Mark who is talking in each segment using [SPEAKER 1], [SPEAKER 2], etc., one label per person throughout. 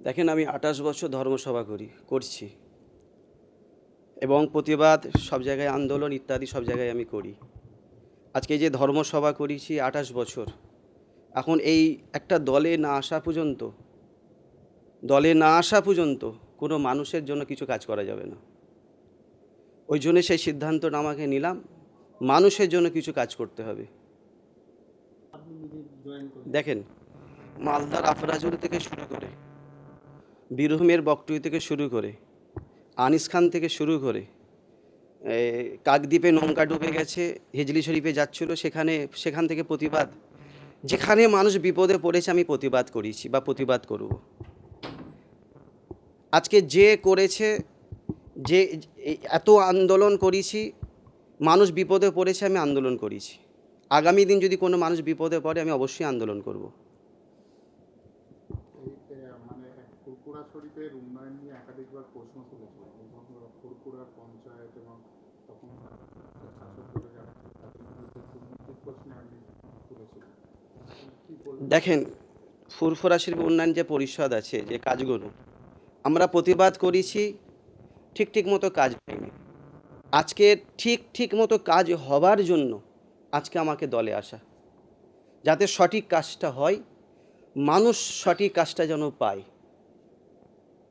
[SPEAKER 1] দেখেন আমি আঠাশ বছর ধর্মসভা করি, করছি। এবং প্রতিবাদ সব জায়গায় আন্দোলন ইত্যাদি সব জায়গায় আমি করি। আজকে যে ধর্মসভা করেছি আঠাশ বছর, এখন এই একটা দলে না আসা পর্যন্ত, দলে না আসা পর্যন্ত কোনো মানুষের জন্য কিছু কাজ করা যাবে না। ওই জন্য সেই সিদ্ধান্তটা আমাকে নিলাম, মানুষের জন্য কিছু কাজ করতে হবে। দেখেন, মালদার আফরাজুল থেকে শুরু করে বীরভূমের বকটুই থেকে শুরু করে আনিস খান থেকে শুরু করে কাকদ্বীপে নৌকা ডুবে গেছে, হিজলি শরীফে যাচ্ছিল, সেখানে, সেখান থেকে প্রতিবাদ। যেখানে মানুষ বিপদে পড়েছে, আমি প্রতিবাদ করেছি বা প্রতিবাদ করব। আজকে যে করেছে, যে এত আন্দোলন করেছি, মানুষ বিপদে পড়েছে, আমি আন্দোলন করেছি। আগামী দিন যদি কোনো মানুষ বিপদে পড়ে, আমি অবশ্যই আন্দোলন করব
[SPEAKER 2] এই এ, মানে ফুরপুরা উন্নয়ন নিয়ে একাধিকবার প্রশ্ন তুলেছিল ফুরপুরা পঞ্চায়েত এবং তখন
[SPEAKER 1] দেখেন, ফুরফুরা শিল্প উন্নয়ন যে পরিষদ আছে, যে কাজগুলো, আমরা প্রতিবাদ করেছি, ঠিক ঠিক মতো কাজ হয়নি। আজকে ঠিক ঠিক মতো কাজ হবার জন্য আজকে আমাকে দলে আসা। যাতে সঠিক কাজটা হয়, মানুষ সঠিক কাজটা যেন পায়।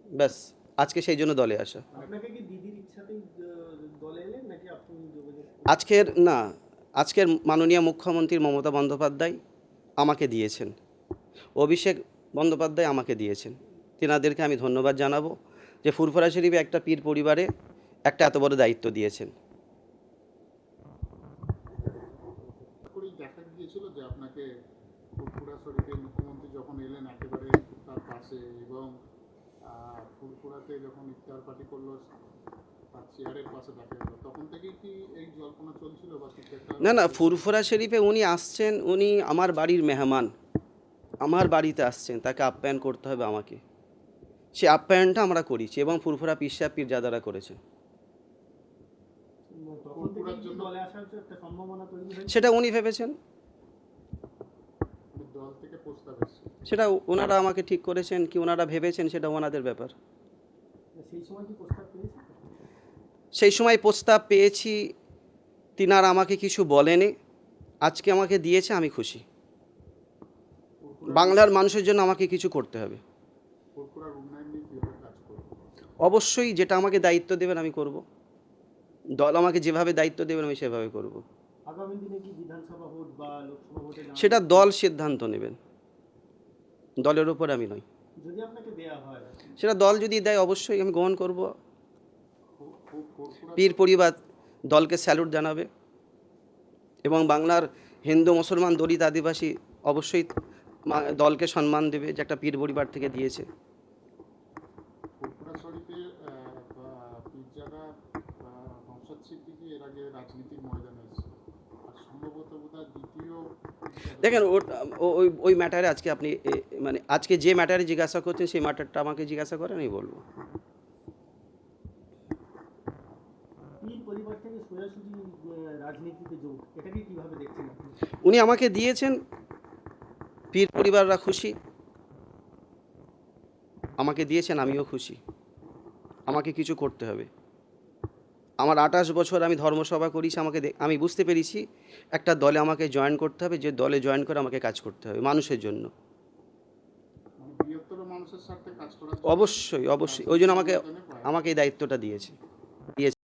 [SPEAKER 1] ব্যাস আজকে সেই জন্য দলে আসা।
[SPEAKER 3] আপনাকে দিদির ইচ্ছাতেই আহ, দলে এলেন নাকি আপনি যোগাযোগ
[SPEAKER 1] আজকের না আজকের মাননীয় মুখ্যমন্ত্রী মমতা বন্দ্যোপাধ্যায় আমাকে দিয়েছেন। অভিষেক বন্দ্যোপাধ্যায় আমাকে দিয়েছেন। তেনাদেরকে আমি ধন্যবাদ জানাব যে ফুরফুরা শরীফে একটা পীর পরিবারে একটা এত বড় দায়িত্ব দিয়েছেন।
[SPEAKER 2] করেই দেখা গিয়েছিল যে আপনাকে ফুরপুরা শরীফের মুখ্যমন্ত্রী যখন এলেন একেবারে তার পাশে এবং আহ, ফুরপুরাতে যখন ইফতার পার্টি করল
[SPEAKER 1] না না ফুরফুরা শরীফে উনি আসছেন উনি আমার বাড়ির মেহমান। আমার বাড়িতে আসছেন তাকে আপ্যায়ন করতে হবে আমাকে। সে আপ্যায়নটা আমরা করেছি এবং ফুরফুরা পিসা পীরজাদারা করেছে। সেটা উনি ভেবেছেন
[SPEAKER 2] দল থেকে প্রস্তাব এসেছে
[SPEAKER 1] সেটা ওনারা আমাকে ঠিক করেছেন কি ওনারা ভেবেছেন সেটা ওনাদের ব্যাপার।
[SPEAKER 3] সেই সময় কি প্রস্তাব পেয়েছে
[SPEAKER 1] সেই সময় প্রস্তাব পেয়েছি তিনারা আমাকে কিছু বলেনি আজকে আমাকে দিয়েছে আমি খুশি। বাংলার মানুষের জন্য আমাকে কিছু করতে হবে। অবশ্যই যেটা আমাকে দায়িত্ব দেবেন আমি করব। দল আমাকে যেভাবে দায়িত্ব দেবেন আমি সেভাবে করব।
[SPEAKER 3] আগামী দিনে কি বিধানসভা ভোট বা লোকসভা ভোটে
[SPEAKER 1] সেটা দল সিদ্ধান্ত নেবেন। দলের উপর আমি নই।
[SPEAKER 3] যদি আপনাকে দেয়া হয়।
[SPEAKER 1] সেটা দল যদি দেয় অবশ্যই আমি গ্রহণ করব। পীর পরিবার দলকে স্যালুট জানাবে এবং বাংলার হিন্দু মুসলমান দলিত আদিবাসী অবশ্যই দলকে সম্মান দেবে যে একটা পীর পরিবার থেকে দিয়েছে।
[SPEAKER 2] এর আগে রাজনীতির ময়দানে
[SPEAKER 1] দেখেন ওই ওই ম্যাটারে আজকে আপনি মানে আজকে যে ম্যাটারে জিজ্ঞাসা করছেন, সেই ম্যাটারটা আমাকে জিজ্ঞাসা করেন, আমি বলব। উনি আমাকে দিয়েছেন, পীর পরিবাররা খুশি। আমাকে দিয়েছেন, আমিও খুশি। আমাকে কিছু করতে হবে। আমার আঠাশ বছর আমি ধর্মসভা করি আমাকে আমি বুঝতে পেরেছি একটা দলে আমাকে জয়েন করতে হবে যে দলে জয়েন করে আমাকে কাজ করতে হবে মানুষের জন্য।
[SPEAKER 2] মানে কাজ
[SPEAKER 1] অবশ্যই অবশ্যই ওই জন্য আমাকে আমাকে এই দায়িত্বটা দিয়েছে।